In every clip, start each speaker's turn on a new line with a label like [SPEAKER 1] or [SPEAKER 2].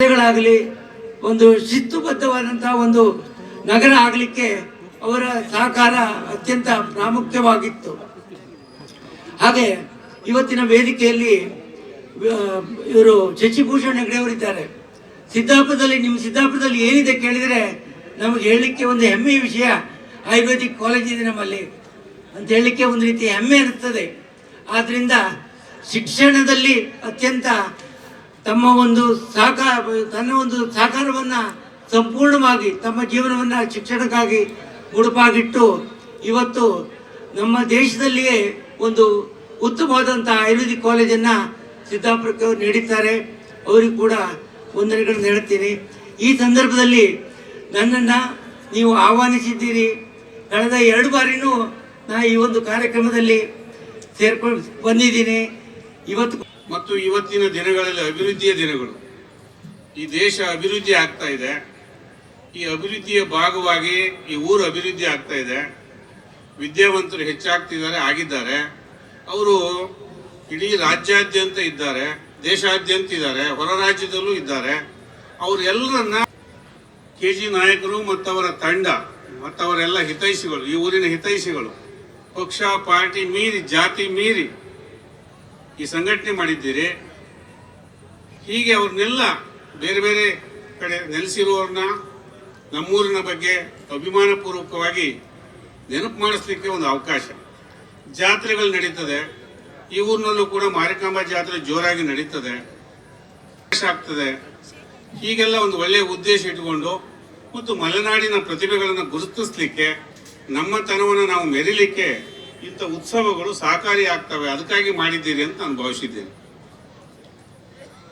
[SPEAKER 1] ಗಳಾಗಲಿ ಒಂದು ಶಿಸ್ತುಬದ್ಧವಾದಂತಹ ಒಂದು ನಗರ ಆಗಲಿಕ್ಕೆ ಅವರ ಸಹಕಾರ ಅತ್ಯಂತ ಪ್ರಾಮುಖ್ಯವಾಗಿತ್ತು. ಹಾಗೆ ಇವತ್ತಿನ ವೇದಿಕೆಯಲ್ಲಿ ಇವರು ಶಶಿಭೂಷಣ್ ಹೆಗಡೆ ಅವರಿದ್ದಾರೆ ಸಿದ್ದಾಪುರದಲ್ಲಿ ನಿಮ್ಮ ಸಿದ್ದಾಪುರದಲ್ಲಿ ಏನಿದೆ ಕೇಳಿದರೆ ನಮಗೆ ಹೇಳಲಿಕ್ಕೆ ಒಂದು ಹೆಮ್ಮೆಯ ವಿಷಯ, ಆಯುರ್ವೇದಿಕ್ ಕಾಲೇಜ್ ಇದೆ ನಮ್ಮಲ್ಲಿ ಅಂತ ಹೇಳಲಿಕ್ಕೆ ಒಂದು ರೀತಿ ಹೆಮ್ಮೆ ಇರುತ್ತದೆ ಆದ್ದರಿಂದ ಶಿಕ್ಷಣದಲ್ಲಿ ಅತ್ಯಂತ ತಮ್ಮ ಒಂದು ಸಹಕಾರ, ತನ್ನ ಒಂದು ಸಹಕಾರವನ್ನ ಸಂಪೂರ್ಣವಾಗಿ, ತಮ್ಮ ಜೀವನವನ್ನ ಶಿಕ್ಷಣಕ್ಕಾಗಿ ಮುಡುಪಾಗಿಟ್ಟು, ಇವತ್ತು ನಮ್ಮ ದೇಶದಲ್ಲಿಯೇ ಒಂದು ಉತ್ತಮವಾದಂತಹ ಆಯುರ್ವೇದಿಕ್ ಕಾಲೇಜನ್ನ ಸಿದ್ದಾಪುರಕ್ಕೆ ನೀಡಿದ್ದಾರೆ. ಅವರಿಗೂ ಕೂಡ ವಂದನೆಗಳನ್ನು ಹೇಳ್ತೀನಿ. ಈ ಸಂದರ್ಭದಲ್ಲಿ ನನ್ನನ್ನು ನೀವು ಆಹ್ವಾನಿಸಿದ್ದೀರಿ. ಕಳೆದ ಎರಡು ಬಾರಿನೂ ನಾ ಈ ಒಂದು ಕಾರ್ಯಕ್ರಮದಲ್ಲಿ ಸೇರ್ಕೊಂಡು ಬಂದಿದ್ದೀನಿ. ಇವತ್ತು
[SPEAKER 2] ಮತ್ತು ಇವತ್ತಿನ ದಿನಗಳಲ್ಲಿ ಅಭಿವೃದ್ಧಿಯ ದಿನಗಳು. ಈ ದೇಶ ಅಭಿವೃದ್ಧಿ ಆಗ್ತಾ ಇದೆ. ಈ ಅಭಿವೃದ್ಧಿಯ ಭಾಗವಾಗಿ ಈ ಊರು ಅಭಿವೃದ್ಧಿ ಆಗ್ತಾ ಇದೆ. ವಿದ್ಯಾವಂತರು ಹೆಚ್ಚಾಗ್ತಿದ್ದಾರೆ, ಆಗಿದ್ದಾರೆ. ಅವರು ಇಡೀ ರಾಜ್ಯಾದ್ಯಂತ ಇದ್ದಾರೆ, ದೇಶಾದ್ಯಂತ ಇದ್ದಾರೆ, ಹೊರ ರಾಜ್ಯದಲ್ಲೂ ಇದ್ದಾರೆ. ಅವರೆಲ್ಲರನ್ನ ಕೆ ಜಿ ನಾಯಕರು ಮತ್ತವರ ತಂಡ, ಮತ್ತವರೆಲ್ಲ ಹಿತೈಷಿಗಳು, ಈ ಊರಿನ ಹಿತೈಷಿಗಳು, ಪಕ್ಷ, ಪಾರ್ಟಿ ಮೀರಿ, ಜಾತಿ ಮೀರಿ ಈ ಸಂಘಟನೆ ಮಾಡಿದ್ದೀರಿ. ಹೀಗೆ ಅವ್ರನ್ನೆಲ್ಲ ಬೇರೆ ಬೇರೆ ಕಡೆ ನೆಲೆಸಿರುವವ್ರನ್ನ ನಮ್ಮೂರಿನ ಬಗ್ಗೆ ಅಭಿಮಾನಪೂರ್ವಕವಾಗಿ ನೆನಪು ಮಾಡಿಸ್ಲಿಕ್ಕೆ ಒಂದು ಅವಕಾಶ. ಜಾತ್ರೆಗಳು ನಡೀತದೆ. ಈ ಊರಿನಲ್ಲೂ ಕೂಡ ಮಾರಿಕಾಂಬ ಜಾತ್ರೆ ಜೋರಾಗಿ ನಡೀತದೆ. ಆಗ್ತದೆ. ಹೀಗೆಲ್ಲ ಒಂದು ಒಳ್ಳೆಯ ಉದ್ದೇಶ ಇಟ್ಕೊಂಡು ಮತ್ತು ಮಲೆನಾಡಿನ ಪ್ರತಿಭೆಗಳನ್ನು ಗುರುತಿಸಲಿಕ್ಕೆ ನಮ್ಮತನವನ್ನು ನಾವು ಮೆರಿಲಿಕ್ಕೆ ಇಂಥ ಉತ್ಸವಗಳು ಸಹಕಾರಿ ಆಗ್ತವೆ. ಅದಕ್ಕಾಗಿ ಮಾಡಿದ್ದೀರಿ ಅಂತ ನಾನು ಭಾವಿಸಿದ್ದೇನೆ.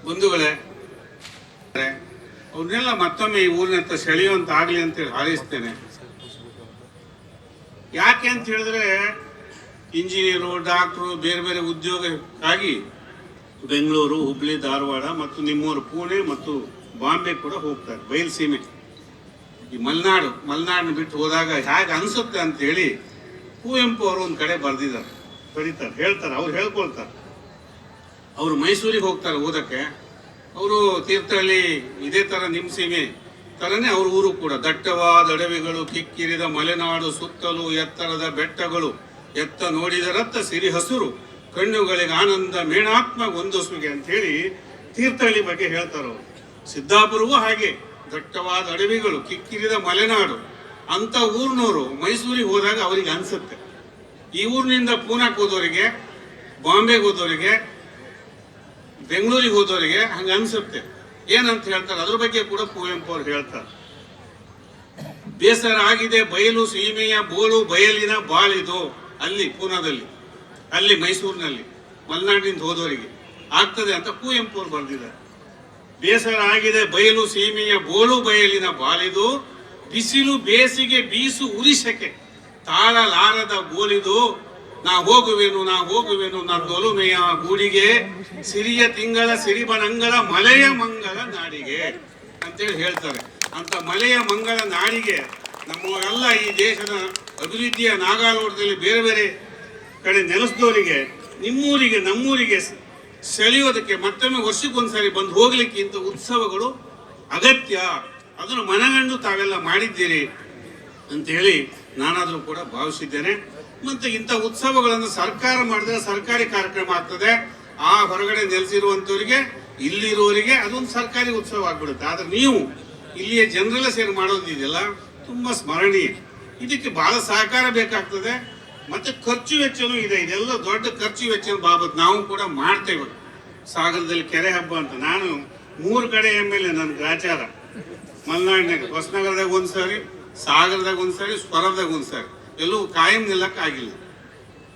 [SPEAKER 2] ಬಂಧುಗಳೇ, ಅವ್ರನ್ನೆಲ್ಲ ಮತ್ತೊಮ್ಮೆ ಈ ಊರಿನ ಹತ್ರ ಸೆಳೆಯುವಂತ ಆಗ್ಲಿ ಅಂತೇಳಿ ಹಾರೈಸ್ತೇನೆ. ಯಾಕೆ ಅಂತ ಹೇಳಿದ್ರೆ, ಇಂಜಿನಿಯರು, ಡಾಕ್ಟ್ರು, ಬೇರೆ ಬೇರೆ ಉದ್ಯೋಗಕ್ಕಾಗಿ ಬೆಂಗಳೂರು, ಹುಬ್ಳಿ, ಧಾರವಾಡ ಮತ್ತು ನಿಮ್ಮೂರು ಪುಣೆ ಮತ್ತು ಬಾಂಬೆ ಕೂಡ ಹೋಗ್ತಾರೆ. ಬಯಲು ಸೀಮೆ. ಈ ಮಲೆನಾಡು, ಮಲೆನಾಡನ್ನ ಬಿಟ್ಟು ಹೋದಾಗ ಹೇಗೆ ಅನಿಸುತ್ತೆ ಅಂತ ಹೇಳಿ ಕುವೆಂಪು ಅವರು ಒಂದು ಕಡೆ ಬರೆದಿದ್ದಾರೆ. ಬರೀತಾರೆ ಹೇಳ್ತಾರೆ ಅವ್ರು ಹೇಳ್ಕೊಳ್ತಾರೆ. ಅವರು ಮೈಸೂರಿಗೆ ಹೋಗ್ತಾರೆ ಓದಕ್ಕೆ ಅವರು ತೀರ್ಥಹಳ್ಳಿ ಇದೇ ಥರ ನಿಮ್ಮ ಸೀಮೆ. ತರನೇ ಅವ್ರ ಊರು ಕೂಡ ದಟ್ಟವಾದ ಅಡವಿಗಳು ಕಿಕ್ಕಿರಿದ ಮಲೆನಾಡು ಸುತ್ತಲೂ ಎತ್ತರದ ಬೆಟ್ಟಗಳು. ಎತ್ತ ನೋಡಿದರತ್ತ ಸಿರಿ ಹಸುರು. ಕಣ್ಣುಗಳಿಗೆ ಆನಂದ ಮೇಣಾತ್ಮ ಒಂದೊಸುಗೆ ಅಂತ ಹೇಳಿ ತೀರ್ಥಹಳ್ಳಿ ಬಗ್ಗೆ ಹೇಳ್ತಾರೆ ಅವರು. ಸಿದ್ದಾಪುರವೂ ಹಾಗೆ. ದಟ್ಟವಾದ ಅಡವಿಗಳು ಕಿಕ್ಕಿರಿದ ಮಲೆನಾಡು. ಅಂತ ಊರಿನವರು ಮೈಸೂರಿಗೆ ಹೋದಾಗ ಅವರಿಗೆ ಅನ್ಸುತ್ತೆ. ಈ ಊರಿನಿಂದ ಪೂನಾಕ್ ಹೋದವರಿಗೆ ಬಾಂಬೆಗೆ ಹೋದವರಿಗೆ ಬೆಂಗಳೂರಿಗೆ ಹೋದವರಿಗೆ ಹಂಗೆ ಅನ್ಸುತ್ತೆ. ಏನಂತ ಹೇಳ್ತಾರೆ? ಅದ್ರ ಬಗ್ಗೆ ಕೂಡ ಕುವೆಂಪು ಅವ್ರು ಹೇಳ್ತಾರೆ. ಬೇಸರ ಆಗಿದೆ, ಬಯಲು, ಸೀಮೆಯ, ಬೋಳು, ಬಯಲಿನ ಬಾಳಿದು ಅಲ್ಲಿ, ಪೂನಾದಲ್ಲಿ, ಅಲ್ಲಿ ಮೈಸೂರಿನಲ್ಲಿ, ಮಲೆನಾಡಿನಿಂದ ಹೋದವರಿಗೆ ಆಗ್ತದೆ ಅಂತ ಕುವೆಂಪು ಅವ್ರು ಬರೆದಿದ್ದಾರೆ ಬೇಸರ ಆಗಿದೆ, ಬಯಲು, ಸೀಮೆಯ, ಬೋಳು, ಬಯಲಿನ ಬಾಲಿದು ಬಿಸಿಲು ಬೇಸಿಗೆ ಬೀಸು ಉರಿಸಕ್ಕೆ ತಾಳಲಾರದ ಗೋಲಿದು, ನಾ ಹೋಗುವೆನು ನಾ ಹೋಗುವೆನು ನನ್ನೊಲುಮೆಯ ಗೂಡಿಗೆ, ಸಿರಿಯ ತಿಂಗಳ ಸಿರಿಬನಂಗಳ ಮಲೆಯ ಮಂಗಳ ನಾಡಿಗೆ ಅಂತೇಳಿ ಹೇಳ್ತಾರೆ. ಅಂತ ಮಲೆಯ ಮಂಗಳ ನಾಡಿಗೆ ನಮ್ಮವರೆಲ್ಲ ಈ ದೇಶದ ಅಭಿವೃದ್ಧಿಯ ನಾಗಾಲೋಟದಲ್ಲಿ ಬೇರೆ ಬೇರೆ ಕಡೆ ನೆಲೆಸಿದವರಿಗೆ, ನಿಮ್ಮೂರಿಗೆ, ನಮ್ಮೂರಿಗೆ ಸೆಳೆಯೋದಕ್ಕೆ ಮತ್ತೊಮ್ಮೆ ವರ್ಷಕ್ಕೊಂದ್ಸರಿ ಬಂದು ಹೋಗ್ಲಿಕ್ಕೆ ಇಂಥ ಉತ್ಸವಗಳು ಅಗತ್ಯ. ಅದನ್ನು ಮನಗಂಡು ತಾವೆಲ್ಲ ಮಾಡಿದ್ದೀರಿ ಅಂತೇಳಿ ನಾನಾದರೂ ಕೂಡ ಭಾವಿಸಿದ್ದೇನೆ. ಮತ್ತು ಇಂಥ ಉತ್ಸವಗಳನ್ನು ಸರ್ಕಾರ ಮಾಡಿದ್ರೆ ಸರ್ಕಾರಿ ಕಾರ್ಯಕ್ರಮ ಆಗ್ತದೆ. ಆ ಹೊರಗಡೆ ನೆಲೆಸಿರುವಂಥವ್ರಿಗೆ ಇಲ್ಲಿರುವವರಿಗೆ ಅದೊಂದು ಸರ್ಕಾರಿ ಉತ್ಸವ ಆಗ್ಬಿಡುತ್ತೆ. ಆದರೆ ನೀವು ಇಲ್ಲಿಯ ಜನರೆಲ್ಲ ಸೇರಿ ಮಾಡೋದಿದೆಯಲ್ಲ ತುಂಬ ಸ್ಮರಣೀಯ. ಇದಕ್ಕೆ ಬಹಳ ಸಹಕಾರ ಬೇಕಾಗ್ತದೆ. ಮತ್ತು ಖರ್ಚು ವೆಚ್ಚನೂ ಇದೆ. ಇದೆಲ್ಲ ದೊಡ್ಡ ಖರ್ಚು ವೆಚ್ಚದ ಬಾಬತ್ ನಾವು ಕೂಡ ಮಾಡ್ತೇವೆ. ಸಾಗರದಲ್ಲಿ ಕೆರೆ ಹಬ್ಬ ಅಂತ. ನಾನು ಮೂರು ಕಡೆ ಎಂ ಎಲ್ ಎ, ನನ್ನ ಗ್ರಾಚಾರ. ಮಲೆನಾಡಿನಾಗ, ಹೊಸನಗರದಾಗ ಒಂದ್ಸರಿ ಸಾಗರದಾಗ ಒಂದ್ಸರಿ ಸ್ವರದಾಗ ಒಂದ್ಸರಿ ಎಲ್ಲೂ ಕಾಯಂ ನಿಲ್ಲಕ್ಕೆ ಆಗಿಲ್ಲ.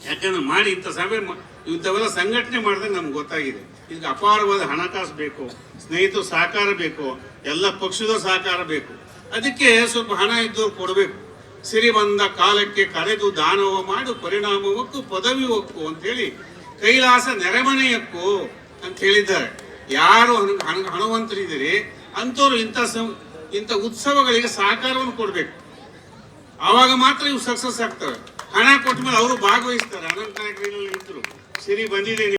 [SPEAKER 2] ಯಾಕಂದ್ರೆ ಮಾಡಿ ಇಂಥ ಸಭೆ ಇಂಥವೆಲ್ಲ ಸಂಘಟನೆ ಮಾಡಿದಾಗ ನಮ್ಗೆ ಗೊತ್ತಾಗಿದೆ. ಇದಕ್ಕೆ ಅಪಾರವಾದ ಹಣಕಾಸು ಬೇಕು, ಸ್ನೇಹಿತರು ಸಹಕಾರ ಬೇಕು, ಎಲ್ಲ ಪಕ್ಷದ ಸಹಕಾರ ಬೇಕು. ಅದಕ್ಕೆ ಸ್ವಲ್ಪ ಹಣ ಇದ್ದವ್ರು ಕೊಡಬೇಕು. ಸಿರಿ ಬಂದ ಕಾಲಕ್ಕೆ ಕರೆದು ದಾನವ ಮಾಡು, ಪರಿಣಾಮವಕ್ಕೂ, ಪದವಿ ಒಕ್ಕು ಅಂತೇಳಿ ಕೈಲಾಸ ನೆರೆಮನೆಯಕ್ಕೂ ಅಂತ ಹೇಳಿದ್ದಾರೆ. ಯಾರು ಹಣ ಹಣ- ಹಣವಂತರಿದ್ದೀರಿ, ಅಂಥವ್ರು ಇಂಥ ಇಂಥ ಉತ್ಸವಗಳಿಗೆ ಸಹಕಾರವನ್ನು ಕೊಡಬೇಕು. ಆವಾಗ ಮಾತ್ರ ಇವು ಸಕ್ಸಸ್ ಆಗ್ತವೆ ಹಣ ಕೊಟ್ಟ ಮೇಲೆ ಅವರು ಭಾಗವಹಿಸ್ತಾರೆ. ಅನಂತ ನಾಯಕರು ಇದ್ರು ಸಿರಿ ಬಂದಿದೆ